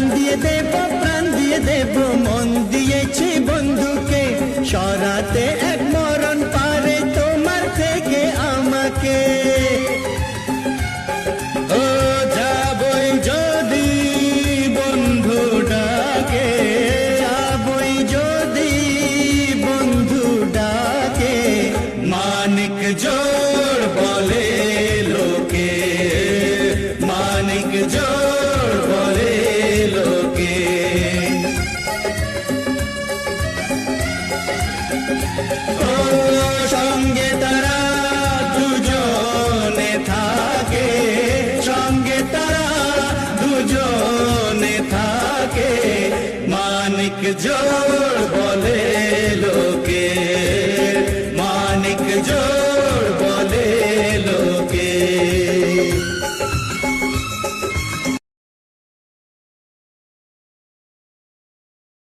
প্রাণ দিয়ে দেব প্রাণ দিয়ে দেব, মন দিয়েছি বন্ধুকে। সরাতে এক মরণ পারে তোমার থেকে আমাকে। ও যাবই যদি বন্ধু ডাকে যাবই যদি বন্ধু ডাকে মানিক জোর বলে সঙ্গে তারা দুজনে থাকে সঙ্গে তারা দুজনে থাকে। মানিক বলে লোকে মানিক জোর বলে